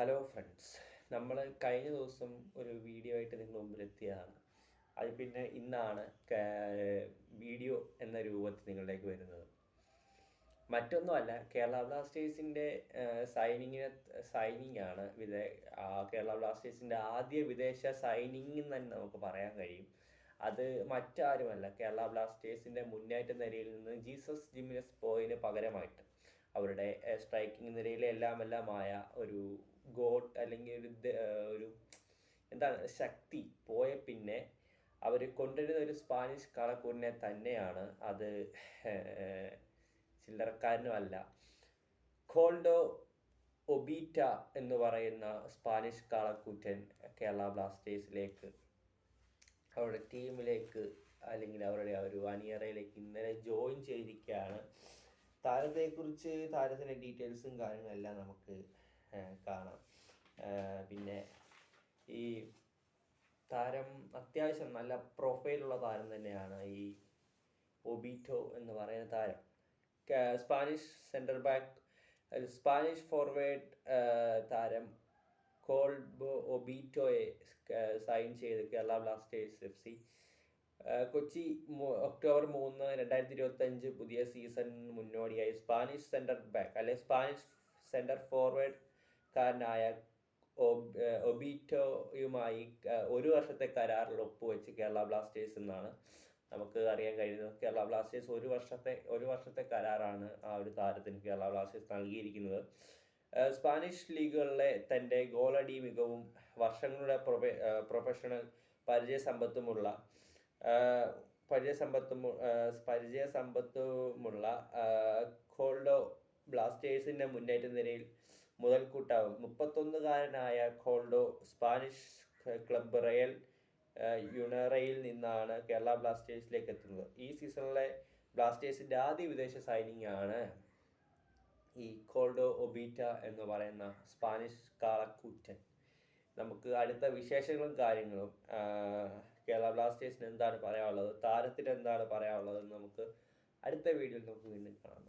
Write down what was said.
Hello friends നമ്മൾ കഴിഞ്ഞ ദിവസം ഒരു വീഡിയോ ആയിട്ട് നിങ്ങളുടെ മുമ്പിൽ എത്തിയതാണ് അത് പിന്നെ ഇന്നാണ് വീഡിയോ എന്ന രൂപത്തിൽ നിങ്ങളിലേക്ക് വരുന്നത്. മറ്റൊന്നുമല്ല കേരള ബ്ലാസ്റ്റേഴ്സിന്റെ സൈനിങ്ങിന് സൈനിങ് ആണ് വിദേ കേരള ബ്ലാസ്റ്റേഴ്സിന്റെ ആദ്യ വിദേശ സൈനിങ് എന്ന് തന്നെ നമുക്ക് പറയാൻ കഴിയും. അത് മറ്റാരുമല്ല കേരള ബ്ലാസ്റ്റേഴ്സിന്റെ മുന്നേറ്റ നിരയിൽ നിന്ന് ജീസസ് ജിമിനസ് പോയിന് പകരമായിട്ട്. അവരുടെ സ്ട്രൈക്കിംഗ് നിരയിലെ എല്ലാം എല്ലാമായ ഒരു ഗോട്ട് അല്ലെങ്കിൽ ഒരു ഒരു എന്താണ് ശക്തി പോയ പിന്നെ അവർ കൊണ്ടുവരുന്ന ഒരു സ്പാനിഷ് കളക്കൂറിനെ തന്നെയാണ് അത് ചില്ലറക്കാരനും ചില്ലറക്കാരനുമല്ല കോൾഡോ ഒബീറ്റ എന്ന് പറയുന്ന സ്പാനിഷ് കാളക്കൂറ്റൻ കേരള ബ്ലാസ്റ്റേഴ്സിലേക്ക് അവരുടെ ടീമിലേക്ക് അല്ലെങ്കിൽ അവരുടെ ഒരു അണിയറയിലേക്ക് ഇന്നലെ ജോയിൻ ചെയ്തിരിക്കുകയാണ്. താരത്തെക്കുറിച്ച് താരത്തിന്റെ ഡീറ്റെയിൽസും കാര്യങ്ങളെല്ലാം നമുക്ക് കാണാം. പിന്നെ ഈ താരം അത്യാവശ്യം നല്ല പ്രൊഫൈലുള്ള താരം തന്നെയാണ് ഈ ഒബീറ്റോ എന്ന് പറയുന്ന താരം. Spanish centre back Spanish forward താരം കോൾബോ ഒബീറ്റോയെ സൈൻ ചെയ്ത് Kerala Blasters F C Kochi October മൂന്ന് രണ്ടായിരത്തി ഇരുപത്തി അഞ്ച് പുതിയ സീസൺ മുന്നോടിയായി സ്പാനിഷ് സെന്റർ ബാക്ക് അല്ലെ സ്പാനിഷ് സെന്റർ ഫോർവേഡ് കാരനായ ഒബ്- ഒബീറ്റോയുമായി ഒരു വർഷത്തെ കരാറിൽ ഒപ്പുവെച്ച് കേരള ബ്ലാസ്റ്റേഴ്സ് എന്നാണ് നമുക്ക് അറിയാൻ കഴിയുന്നത്. കേരള ബ്ലാസ്റ്റേഴ്സ് ഒരു വർഷത്തെ ഒരു വർഷത്തെ കരാറാണ് ആ ഒരു താരത്തിന് കേരള ബ്ലാസ്റ്റേഴ്സ് നൽകിയിരിക്കുന്നത്. സ്പാനിഷ് ലീഗുകളിലെ തന്റെ ഗോളടി മികവും വർഷങ്ങളുടെ പ്രൊഫെ പ്രൊഫഷണൽ പരിചയസമ്പത്തുമുള്ള ഏർ പരിചയസമ്പത്തും പരിചയസമ്പത്തുമുള്ള സമ്പത്തുമുള്ള കോൾഡോ ബ്ലാസ്റ്റേഴ്സിന്റെ മുന്നേറ്റ നിരയിൽ മുതൽക്കൂട്ടാവും. മുപ്പത്തൊന്നുകാരനായ കോൾഡോ സ്പാനിഷ് ക്ലബ്ബ് റയൽ യുണറയിൽ നിന്നാണ് കേരള ബ്ലാസ്റ്റേഴ്സിലേക്ക് എത്തുന്നത്. ഈ സീസണിലെ ബ്ലാസ്റ്റേഴ്സിന്റെ ആദ്യ വിദേശ സൈനിങ് ആണ് ഈ കോൾഡോ ഒബീറ്റ എന്ന് പറയുന്ന സ്പാനിഷ് കാളക്കൂറ്റൻ. നമുക്ക് അടുത്ത വിശേഷങ്ങളും കാര്യങ്ങളും കേരള ബ്ലാസ്റ്റേഴ്സിന് എന്താണ് പറയാനുള്ളത് താരത്തിന് എന്താണ് പറയാനുള്ളത് നമുക്ക് അടുത്ത വീഡിയോയിൽ നമുക്ക് വീണ്ടും കാണാം.